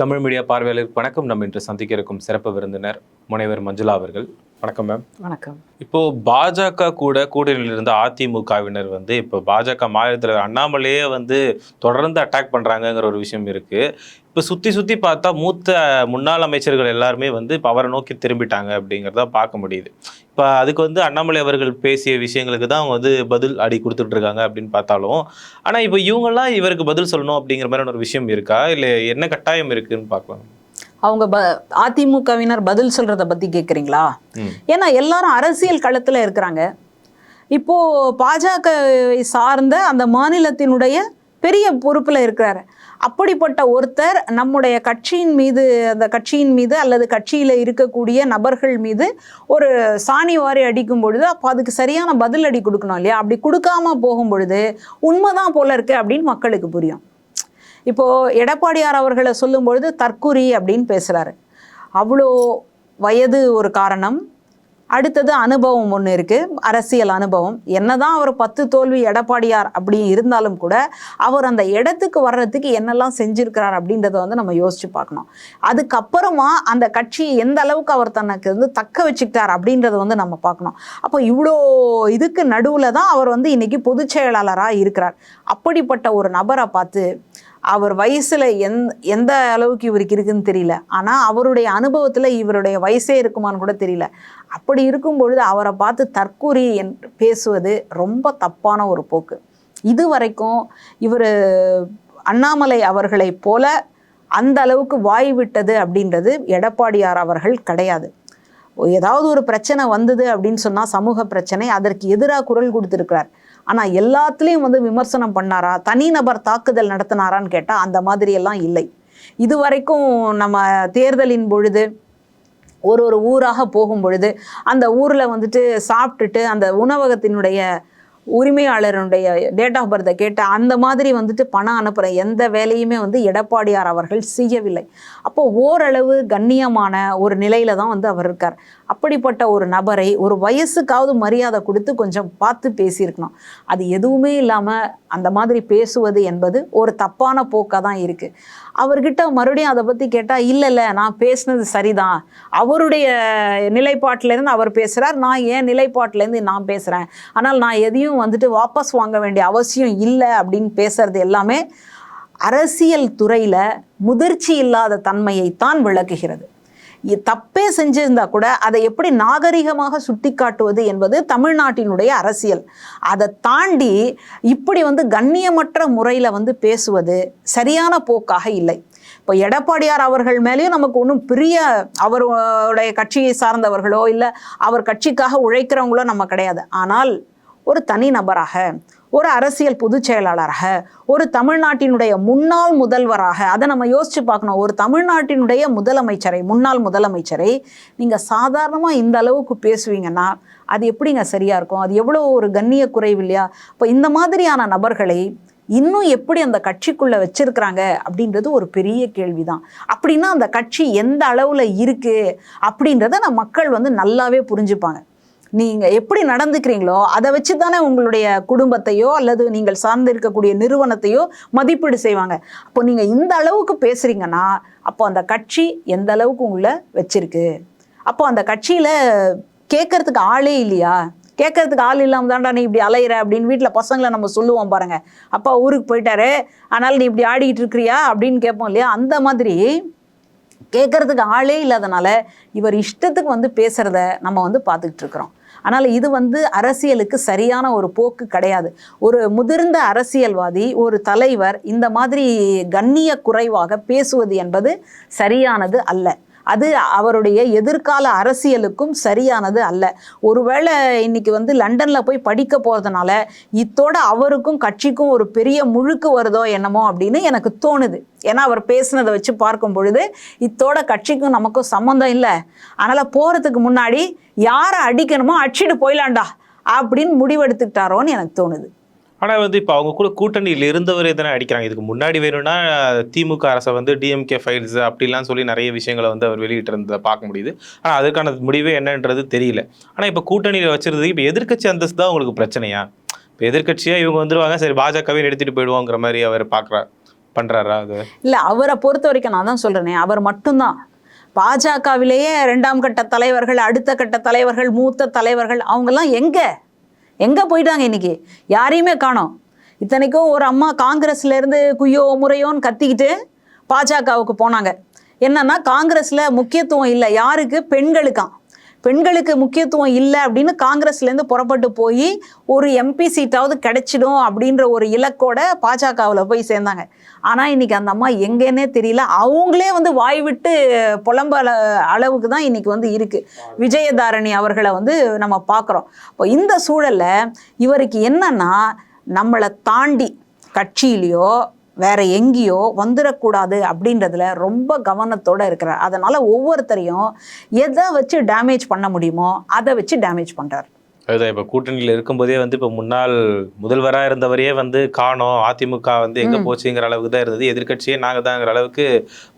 Tamil media பார்வையாளருக்கு வணக்கம். நம்ம இன்று சந்திக்க இருக்கும் சிறப்பு விருந்தினர் முனைவர் மஞ்சுளா அவர்கள். வணக்கம் மேம். வணக்கம். இப்போ பாஜக கூட கூட்டணியில் இருந்த அதிமுகவினர் வந்து இப்போ பாஜக மாநில தலைவர் அண்ணாமலையே வந்து தொடர்ந்து அட்டாக் பண்றாங்கங்கிற ஒரு விஷயம் இருக்கு. இப்போ சுத்தி சுத்தி பார்த்தா மூத்த முன்னாள் அமைச்சர்கள் எல்லாருமே வந்து இப்போ அவரை நோக்கி திரும்பிட்டாங்க அப்படிங்கிறத பார்க்க முடியுது. இப்போ அதுக்கு வந்து அண்ணாமலை அவர்கள் பேசிய விஷயங்களுக்கு தான் அவங்க வந்து பதில் அடி கொடுத்துட்டு இருக்காங்க அப்படின்னு பார்த்தாலும் ஆனால் இப்போ இவங்கெல்லாம் இவருக்கு பதில் சொல்லணும் அப்படிங்கிற மாதிரியான ஒரு விஷயம் இருக்கா? இல்லை என்ன கட்டாயம் இருக்குன்னு பார்க்கலாம். அவங்க ப அதிமுகவினர் பதில் சொல்றத பத்தி கேக்குறீங்களா? ம். ஏன்னா எல்லாரும் அரசியல் களத்துல இருக்கிறாங்க. இப்போ பாஜக சார்ந்த அந்த மாநிலத்தினுடைய பெரிய பொறுப்புல இருக்கிறாரு. அப்படிப்பட்ட ஒருத்தர் நம்முடைய கட்சியின் மீது அந்த கட்சியின் மீது அல்லது கட்சியில இருக்கக்கூடிய நபர்கள் மீது ஒரு சாணி வாரி அடிக்கும் பொழுது அப்போ அதுக்கு சரியான பதில் அடி கொடுக்கணும் இல்லையா? அப்படி கொடுக்காம போகும் பொழுது உண்மைதான் போல இருக்கு அப்படின்னு மக்களுக்கு புரியும். இப்போது எடப்பாடியார் அவர்களை சொல்லும்பொழுது தற்குறி அப்படின்னு பேசுகிறாரு அவ்வளோ வயது ஒரு காரணம். அடுத்தது அனுபவம் ஒன்று இருக்குது அரசியல் அனுபவம். என்னதான் அவர் பத்து தோல்வி எடப்பாடியார் அப்படி இருந்தாலும் கூட அவர் அந்த இடத்துக்கு வர்றதுக்கு என்னெல்லாம் செஞ்சுருக்கிறார் அப்படின்றத வந்து நம்ம யோசிச்சு பார்க்கணும். அதுக்கப்புறமா அந்த கட்சியை எந்த அளவுக்கு அவர் தனக்கு வந்து தக்க வச்சுக்கிட்டார் அப்படின்றத வந்து நம்ம பார்க்கணும். அப்போ இவ்வளோ இதுக்கு நடுவில் தான் அவர் வந்து இன்றைக்கி பொதுச் செயலாளராக இருக்கிறார். அப்படிப்பட்ட ஒரு நபரை பார்த்து அவர் வயசுல எந் எந்த அளவுக்கு இவருக்கு இருக்குன்னு தெரியல. ஆனால் அவருடைய அனுபவத்தில் இவருடைய வயசே இருக்குமான்னு கூட தெரியல. அப்படி இருக்கும் பொழுது அவரை பார்த்து தற்கூறி என் பேசுவது ரொம்ப தப்பான ஒரு போக்கு. இது வரைக்கும் இவர் அண்ணாமலை அவர்களைப் போல அந்த அளவுக்கு வாய் விட்டது அப்படின்றது எடப்பாடியார் அவர்கள் கிடையாது. ஏதாவது ஒரு பிரச்சனை வந்தது அப்படின்னு சொன்னால் சமூக பிரச்சனை அதற்கு எதிராக குரல் கொடுத்துருக்கிறார். ஆனால் எல்லாத்துலேயும் வந்து விமர்சனம் பண்ணாரா? தனிநபர் தாக்குதல் நடத்தினாரான்னு கேட்டால் அந்த மாதிரியெல்லாம் இல்லை. இது வரைக்கும் நம்ம தேர்தலின் பொழுது ஒரு ஒரு ஊராக போகும் பொழுது அந்த ஊரில் வந்துட்டு சாப்பிட்டுட்டு அந்த உணவகத்தினுடைய உரிமையாளருடைய டேட் ஆஃப் பர்த்தை கேட்டு அந்த மாதிரி வந்துட்டு பணம் அனுப்புகிற எந்த வேலையுமே வந்து எடப்பாடியார் அவர்கள் செய்யவில்லை. அப்போ ஓரளவு கண்ணியமான ஒரு நிலையில தான் வந்து அவர் இருக்கார். அப்படிப்பட்ட ஒரு நபரை ஒரு வயசுக்காவது மரியாதை கொடுத்து கொஞ்சம் பார்த்து பேசியிருக்கணும். அது எதுவுமே இல்லாமல் அந்த மாதிரி பேசுவது என்பது ஒரு தப்பான போக்காக தான் இருக்குது அவர்கிட்ட மறுபடியும் அதை பற்றி கேட்டால் இல்லை இல்லை நான் பேசுனது சரிதான். அவருடைய நிலைப்பாட்டிலேருந்து அவர் பேசுகிறார் நான் ஏன் நிலைப்பாட்டிலேருந்து நான் பேசுகிறேன் ஆனால் நான் எதையும் வந்துட்டு வாபஸ் வாங்க வேண்டிய அவசியம் இல்லை அப்படின்னு பேசுறது எல்லாமே அரசியல் துறையில் முதிர்ச்சி இல்லாத தன்மையைத்தான் விளக்குகிறது. தப்பே செஞ்சிருந்தா கூட அதை எப்படி நாகரிகமாக சுட்டிக்காட்டுவது என்பது தமிழ்நாட்டினுடைய அரசியல். அதை தாண்டி இப்படி வந்து கண்ணியமற்ற முறையில் வந்து பேசுவது சரியான போக்காக இல்லை. இப்போ எடப்பாடியார் அவர்கள் மேலேயும் நமக்கு ஒன்றும் பெரிய அவருடைய கட்சியை சார்ந்தவர்களோ இல்லை அவர் கட்சிக்காக உழைக்கிறவங்களோ நம்ம கிடையாது. ஆனால் ஒரு தனி நபராக ஒரு அரசியல் பொதுச் செயலாளராக ஒரு தமிழ்நாட்டினுடைய முன்னாள் முதல்வராக அதை நம்ம யோசிச்சு பார்க்கணும். ஒரு தமிழ்நாட்டினுடைய முதலமைச்சரை முன்னாள் முதலமைச்சரை நீங்கள் சாதாரணமாக இந்த அளவுக்கு பேசுவீங்கன்னா அது எப்படிங்க சரியாக இருக்கும்? அது எவ்வளோ ஒரு கண்ணிய குறைவு இல்லையா? இப்போ இந்த மாதிரியான நபர்களை இன்னும் எப்படி அந்த கட்சிக்குள்ளே வச்சிருக்கிறாங்க அப்படின்றது ஒரு பெரிய கேள்விதான். அப்படின்னா அந்த கட்சி எந்த அளவில் இருக்குது அப்படின்றத நம்ம மக்கள் வந்து நல்லாவே புரிஞ்சுப்பாங்க. நீங்கள் எப்படி நடந்துக்கிறீங்களோ அதை வச்சு தானே உங்களுடைய குடும்பத்தையோ அல்லது நீங்கள் சார்ந்து இருக்கக்கூடிய நிறுவனத்தையோ மதிப்பீடு செய்வாங்க. அப்போ நீங்கள் இந்த அளவுக்கு பேசுகிறீங்கன்னா அப்போ அந்த கட்சி எந்த அளவுக்கு உங்களை வச்சிருக்கு? அப்போ அந்த கட்சியில் கேட்கறதுக்கு ஆளே இல்லையா? கேட்கறதுக்கு ஆள் இல்லாமல் தான்டா நீ இப்படி அலையிற அப்படின்னு வீட்டில் பசங்களை நம்ம சொல்லுவோம் பாருங்க. அப்பா ஊருக்கு போயிட்டாரு ஆனால் நீ இப்படி ஆடிக்கிட்டு இருக்கிறியா அப்படின்னு கேட்போம் இல்லையா? அந்த மாதிரி கேட்கறதுக்கு ஆளே இல்லாதனால இவர் இஷ்டத்துக்கு வந்து பேசுறத நம்ம வந்து பார்த்துக்கிட்டு இருக்கிறோம். ஆனால் இது வந்து அரசியலுக்கு சரியான ஒரு போக்கு கிடையாது. ஒரு முதிர்ந்த அரசியல்வாதி ஒரு தலைவர் இந்த மாதிரி கண்ணிய குறைவாக பேசுவது என்பது சரியானது அல்ல. அது அவருடைய எதிர்கால அரசியலுக்கும் சரியானது அல்ல. ஒருவேளை இன்னைக்கு வந்து லண்டன்ல போய் படிக்க போறதுனால இத்தோட அவருக்கும் கட்சிக்கும் ஒரு பெரிய முழுக்கு வருதோ என்னமோ அப்படின்னு எனக்கு தோணுது. ஏன்னா அவர் பேசுனதை வச்சு பார்க்கும் பொழுது இத்தோட கட்சிக்கும் நமக்கும் சம்மந்தம் இல்லை. அதனால போறதுக்கு முன்னாடி யாரை அடிக்கணுமோ அடிச்சுட்டு போயிலாண்டா அப்படின்னு முடிவெடுத்துக்கிட்டாரோன்னு எனக்கு தோணுது. ஆனால் வந்து இப்போ அவங்க கூட கூட்டணியில் இருந்தவரே தானே அடிக்கிறாங்க. இதுக்கு முன்னாடி வேணும்னா திமுக அரசை வந்து டிஎம்கே ஃபைல்ஸ் அப்படிலாம் சொல்லி நிறைய விஷயங்களை வந்து அவர் வெளியிட்டு இருந்ததை பார்க்க முடியுது. ஆனால் அதுக்கான முடிவே என்னன்றது தெரியல. ஆனால் இப்போ கூட்டணியில் வச்சிருந்தது இப்போ எதிர்க்கட்சி அந்தஸ்து தான் உங்களுக்கு பிரச்சனையா? இப்போ எதிர்கட்சியாக இவங்க வந்துருவாங்க சரி பாஜகவே எடுத்துகிட்டு போயிடுவோங்கிற மாதிரி அவர் பார்க்குறார் பண்ணுறாரா அது? இல்லை அவரை பொறுத்த வரைக்கும் நான் தான் சொல்கிறேனே அவர் மட்டும்தான். பாஜகவிலேயே ரெண்டாம் கட்ட தலைவர்கள் அடுத்த கட்ட தலைவர்கள் மூத்த தலைவர்கள் அவங்கெல்லாம் எங்கே? எங்கே போயிட்டாங்க இன்னைக்கு? யாரையுமே காணோம். இத்தனைக்கும் ஒரு அம்மா காங்கிரஸ்லேருந்து குய்யோ முறையோன்னு கத்திக்கிட்டு பாஜகவுக்கு போனாங்க. என்னன்னா காங்கிரஸில் முக்கியத்துவம் இல்லை. யாருக்கு? பெண்களுக்காம். பெண்களுக்கு முக்கியத்துவம் இல்லை அப்படின்னு காங்கிரஸ்லேருந்து புறப்பட்டு போய் ஒரு எம்பி சீட்டாவது கிடைச்சிடும் அப்படின்ற ஒரு இலக்கோட பாஜகவில் போய் சேர்ந்தாங்க. ஆனால் இன்னைக்கு அந்த அம்மா எங்கேன்னே தெரியல. அவங்களே வந்து வாய் விட்டு புலம்ப அள- அளவுக்கு தான் இன்னைக்கு வந்து இருக்குது விஜயதாரணி அவர்களை வந்து நம்ம பார்க்குறோம் இப்போ இந்த சூழல்ல இவருக்கு என்னன்னா நம்மளை தாண்டி கட்சியிலையோ வேற எங்கேயோ வந்துடக்கூடாது அப்படின்றதுல ரொம்ப கவனத்தோட இருக்கிறார். அதனால ஒவ்வொருத்தரையும் எதை வச்சு டேமேஜ் பண்ண முடியுமோ அதை வச்சு டேமேஜ் பண்றார். அதுதான் இப்ப கூட்டணியில இருக்கும்போதே வந்து இப்ப முன்னாள் முதல்வரா இருந்தவரையே வந்து காணோம். அதிமுக வந்து எங்க போச்சுங்கிற அளவுக்கு தான் இருந்தது. எதிர்க்கட்சியே நாங்க தாங்கிற அளவுக்கு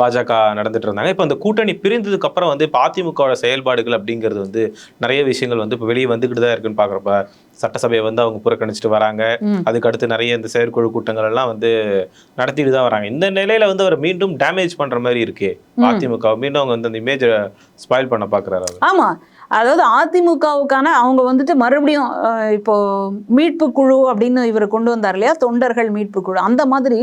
பாஜக நடந்துட்டு இருந்தாங்க. இப்ப அந்த கூட்டணி பிரிந்ததுக்கு அப்புறம் வந்து இப்ப அதிமுகவோட செயல்பாடுகள் அப்படிங்கிறது வந்து நிறைய விஷயங்கள் வந்து இப்ப வெளியே வந்துகிட்டு தான் இருக்குன்னு பாக்குறப்ப சட்டசபையை வந்து அவங்க புறக்கணிச்சிட்டு வராங்க. அதுக்கு அடுத்து நிறைய இந்த செயற்குழு கூட்டங்கள் எல்லாம் வந்து நடத்திட்டு தான் வராங்க. இந்த நிலையில வந்து அவர் மீண்டும் டேமேஜ் பண்ற மாதிரி இருக்கே. அதிமுக மீண்டும் அவங்க வந்து அந்த இமேஜை ஸ்பாயில் பண்ண பாக்குறாரு ஆமா. அதாவது அதிமுகவுக்கான அவங்க வந்துட்டு மறுபடியும் இப்போ மீட்பு குழு அப்படின்னு இவர் கொண்டு வந்தார் இல்லையா? தொண்டர்கள் மீட்பு குழு. அந்த மாதிரி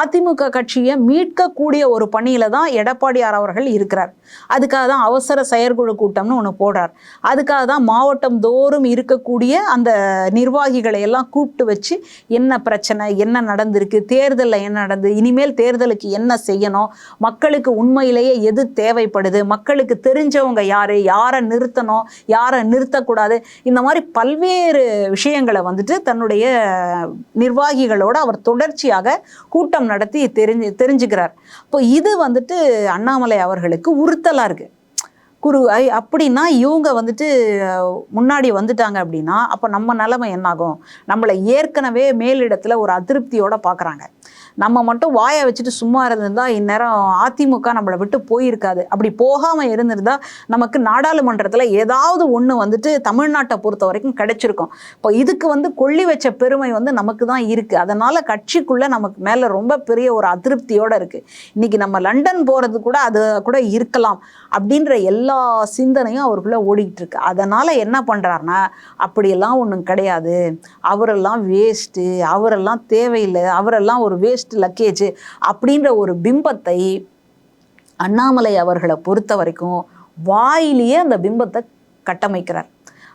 அதிமுக கட்சியை மீட்கக்கூடிய ஒரு பணியில தான் எடப்பாடியார் அவர்கள் இருக்கிறார். அதுக்காக தான் அவசர செயற்குழு கூட்டம்னு ஒன்று போடுறார். அதுக்காக தான் மாவட்டம் தோறும் இருக்கக்கூடிய அந்த நிர்வாகிகளை எல்லாம் கூப்பிட்டு வச்சு என்ன பிரச்சனை என்ன நடந்திருக்கு தேர்தலில் என்ன நடந்து இனிமேல் தேர்தலுக்கு என்ன செய்யணும்? மக்களுக்கு உண்மையிலேயே எது தேவைப்படுது? மக்களுக்கு தெரிஞ்சவங்க யாரு? யாரை நிறுத்தணும்? யாரை நிறுத்தக்கூடாது. இந்த மாதிரி பல்வேறு விஷயங்களை வந்துட்டு தன்னுடைய நிர்வாகிகளோட அவர் தொடர்ச்சியாக கூட்டம் நடத்தி தெரிஞ்சு தெரிஞ்சுக்கிறார். இப்போ இது வந்துட்டு அண்ணாமலை அவர்களுக்கு உறுத்தலாக இருக்கு. குரு ஐ அப்படின்னா இவங்க வந்துட்டு முன்னாடி வந்துட்டாங்க அப்படின்னா அப்போ நம்ம நிலைமை என்னாகும்? நம்மளை ஏற்கனவே மேலிடத்தில் ஒரு அதிருப்தியோடு பார்க்குறாங்க. நம்ம மட்டும் வாயை வச்சுட்டு சும்மா இருந்திருந்தா இந்நேரம் அதிமுக நம்மளை விட்டு போயிருக்காது. அப்படி போகாமல் இருந்திருந்தா நமக்கு நாடாளுமன்றத்தில் ஏதாவது ஒன்று வந்துட்டு தமிழ்நாட்டை பொறுத்த வரைக்கும் கிடைச்சிருக்கும். இப்போ இதுக்கு வந்து கொள்ளி வச்ச பெருமை வந்து நமக்கு தான் இருக்குது அதனால் கட்சிக்குள்ளே நமக்கு மேலே ரொம்ப பெரிய ஒரு அதிருப்தியோடு இருக்குது இன்றைக்கி நம்ம லண்டன் போகிறது கூட அது கூட இருக்கலாம் அப்படின்ற எல்லா சிந்தனையும் அவருக்குள்ளே ஓடிக்கிட்டு இருக்கு. அதனால் என்ன பண்றாருன்னா அப்படியெல்லாம் ஒன்றும் கிடையாது. அவரெல்லாம் வேஸ்ட்டு அவரெல்லாம் தேவையில்லை. அவரெல்லாம் ஒரு வேஸ்ட் லக்கேஜ் அப்படின்ற ஒரு பிம்பத்தை அண்ணாமலை அவர்களை பொறுத்த வரைக்கும் வாயிலேயே அந்த பிம்பத்தை கட்டமைக்கிறார்.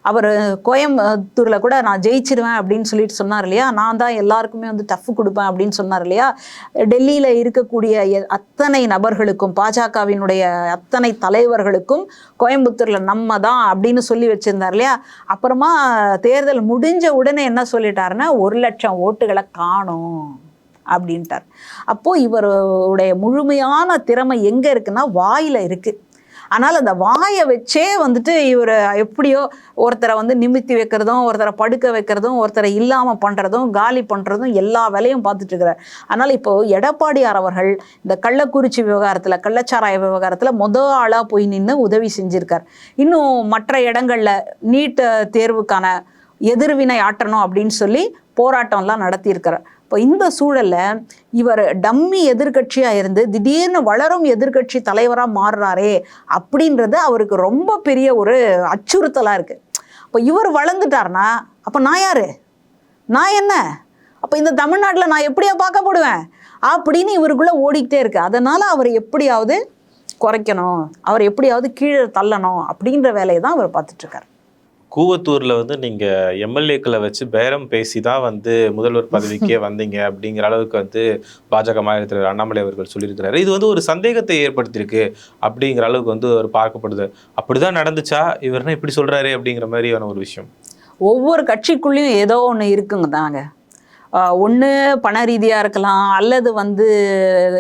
அவர் கோயம்புத்தூரில் கூட நான் ஜெயிச்சிருவேன் அப்படின்னு சொல்லிட்டு சொன்னார் இல்லையா? நான் தான் எல்லாருக்குமே வந்து டஃப் கொடுப்பேன் அப்படின்னு சொன்னார் இல்லையா? டெல்லியில் இருக்கக்கூடிய அத்தனை நபர்களுக்கும் பாஜகவினுடைய அத்தனை தலைவர்களுக்கும் கோயம்புத்தூரில் நம்ம தான் அப்படின்னு சொல்லி வச்சுருந்தார் இல்லையா? அப்புறமா தேர்தல் முடிஞ்ச உடனே என்ன சொல்லிட்டாருன்னா ஒரு லட்சம் ஓட்டுகளை காணும். அப்படின்ட்டார். அப்போது இவருடைய முழுமையான திறமை எங்கே இருக்குன்னா வாயில் இருக்குது ஆனால் அந்த வாயை வச்சே வந்துட்டு இவர் எப்படியோ ஒருத்தரை வந்து நிமித்தி வைக்கிறதும் ஒருத்தரை படுக்க வைக்கிறதும் ஒருத்தரை இல்லாமல் பண்ணுறதும் காலி பண்ணுறதும் எல்லா வேலையும் பார்த்துட்டு இருக்கிறார். அதனால் இப்போது எடப்பாடியார் அவர்கள் இந்த கள்ளக்குறிச்சி விவகாரத்தில் கள்ளச்சாராய விவகாரத்தில் முத ஆளாக போய் நின்று உதவி செஞ்சுருக்கார். இன்னும் மற்ற இடங்களில் நீட் தேர்வுக்கான எதிர்வினை ஆற்றணும் அப்படின்னு சொல்லி போராட்டம்லாம் நடத்தியிருக்கிறார். இப்போ இந்த சூழலில் இவர் டம்மி எதிர்கட்சியாக இருந்து திடீர்னு வளரும் எதிர்க்கட்சி தலைவராக மாறுறாரே அப்படின்றது அவருக்கு ரொம்ப பெரிய ஒரு அச்சுறுத்தலாக இருக்குது இப்போ இவர் வளர்ந்துட்டார்னா அப்போ நான் யார்? நான் என்ன? அப்போ இந்த தமிழ்நாட்டில் நான் எப்படியா பார்க்கப்படுவேன் அப்படின்னு இவருக்குள்ளே ஓடிக்கிட்டே இருக்கு. அதனால் அவர் எப்படியாவது குறைக்கணும் அவர் எப்படியாவது கீழே தள்ளணும் அப்படின்ற வேலையை தான் அவர் பார்த்துட்ருக்காரு கூவத்தூரில் வந்து நீங்கள் எம்எல்ஏக்களை வச்சு பேரம் பேசி தான் வந்து முதல்வர் பதவிக்கே வந்தீங்க அப்படிங்கிற அளவுக்கு வந்து பாஜக மாநில தலைவர் அண்ணாமலை அவர்கள் சொல்லியிருக்கிறாரு. இது வந்து ஒரு சந்தேகத்தை ஏற்படுத்தியிருக்கு அப்படிங்கிற அளவுக்கு வந்து ஒரு பார்க்கப்படுது. அப்படி தான் நடந்துச்சா? இவர்னா இப்படி சொல்கிறாரு அப்படிங்கிற மாதிரியான ஒரு விஷயம். ஒவ்வொரு கட்சிக்குள்ளேயும் ஏதோ ஒன்று இருக்குங்க தாங்க ஒன்று பண ரீதியாக இருக்கலாம் அல்லது வந்து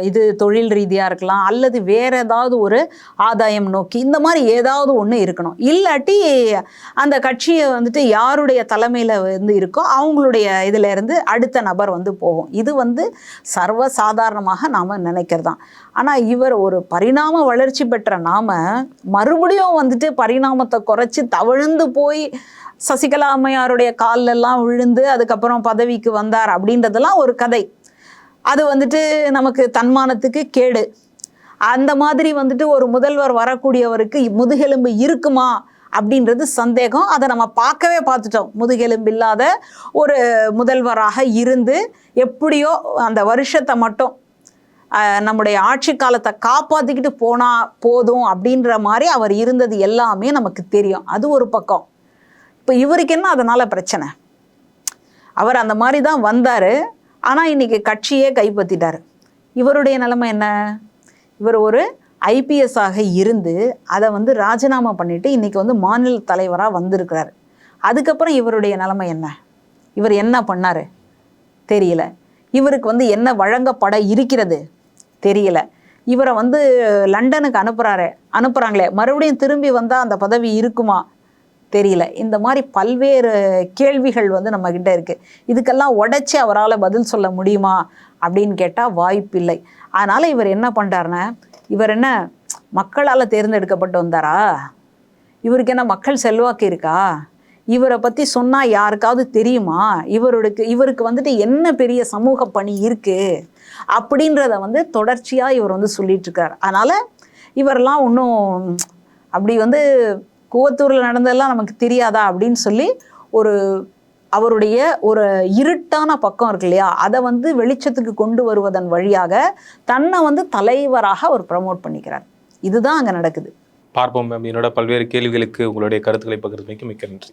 இது தொழில் ரீதியாக இருக்கலாம் அல்லது வேற ஏதாவது ஒரு ஆதாயம் நோக்கி இந்த மாதிரி ஏதாவது ஒன்று இருக்கணும். இல்லாட்டி அந்த கட்சியை வந்துட்டு யாருடைய தலைமையில் வந்து இருக்கோ அவங்களுடைய இதுல இருந்து அடுத்த நபர் வந்து போகும். இது வந்து சர்வ சாதாரணமாக நாம் நினைக்கிறது தான் ஆனால் இவர் ஒரு பரிணாம வளர்ச்சி பெற்ற நாம மறுபடியும் வந்துட்டு பரிணாமத்தை குறைச்சி தவழ்ந்து போய் சசிகலா அம்மையாருடைய காலெல்லாம் விழுந்து அதுக்கப்புறம் பதவிக்கு வந்தார் அப்படின்றதெல்லாம் ஒரு கதை. அது வந்துட்டு நமக்கு தன்மானத்துக்கு கேடு. அந்த மாதிரி வந்துட்டு ஒரு முதல்வர் வரக்கூடியவருக்கு முதுகெலும்பு இருக்குமா அப்படின்றது சந்தேகம். அதை நம்ம பார்க்கவே பார்த்துட்டோம். முதுகெலும்பு இல்லாத ஒரு முதல்வராக இருந்து எப்படியோ அந்த வருஷத்தை மட்டும் நம்முடைய ஆட்சி காலத்தை காப்பாற்றிக்கிட்டு போனா போதும் அப்படின்ற மாதிரி அவர் இருந்தது எல்லாமே நமக்கு தெரியும். அது ஒரு பக்கம். இப்போ இவருக்கு என்ன அதனால் பிரச்சனை? அவர் அந்த மாதிரி தான் வந்தார். ஆனால் இன்றைக்கி கட்சியே கைப்பற்றிட்டார் இவருடைய நிலைமை என்ன? இவர் ஒரு ஐபிஎஸ்ஸாக இருந்து அதை வந்து ராஜினாமா பண்ணிவிட்டு இன்றைக்கி வந்து மாநில தலைவராக வந்திருக்கிறார். அதுக்கப்புறம் இவருடைய நிலைமை என்ன? இவர் என்ன பண்ணார்? தெரியல. இவருக்கு வந்து என்ன வழங்கப்பட இருக்கிறது? தெரியல. இவரை வந்து லண்டனுக்கு அனுப்புகிறாரு அனுப்புகிறாங்களே மறுபடியும் திரும்பி வந்தால் அந்த பதவி இருக்குமா? தெரியல. இந்த மாதிரி பல்வேறு கேள்விகள் வந்து நம்ம கிட்ட இருக்கு. இதுக்கெல்லாம் உடச்சி அவரால் பதில் சொல்ல முடியுமா? அப்படின்னு கேட்டால் வாய்ப்பில்லை. அதனால் இவர் என்ன பண்ணுறாருன்னா இவர் என்ன மக்களால் தேர்ந்தெடுக்கப்பட்டு வந்தாரா? இவருக்கு என்ன மக்கள் செல்வாக்கு இருக்கா? இவரை பற்றி சொன்னால் யாருக்காவது தெரியுமா? இவருக்கு இவருக்கு வந்துட்டு என்ன பெரிய சமூக பணி இருக்குது அப்படின்றத வந்து தொடர்ச்சியாக இவர் வந்து சொல்லிட்டு இருக்கார். அதனால் இவரெல்லாம் ஒன்றும் அப்படி வந்து கூவத்தூரில் நடந்ததெல்லாம் நமக்கு தெரியாதா அப்படின்னு சொல்லி ஒரு அவருடைய ஒரு இருட்டான பக்கம் இருக்கு இல்லையா? அதை வந்து வெளிச்சத்துக்கு கொண்டு வருவதன் வழியாக தன்னை வந்து தலைவராக அவர் ப்ரமோட் பண்ணிக்கிறார். இதுதான் அங்கே நடக்குது. பார்ப்போம் மேம் என்னோட பல்வேறு கேள்விகளுக்கு உங்களுடைய கருத்துக்களை பகிர்ந்தமைக்கு மிக்க நன்றி.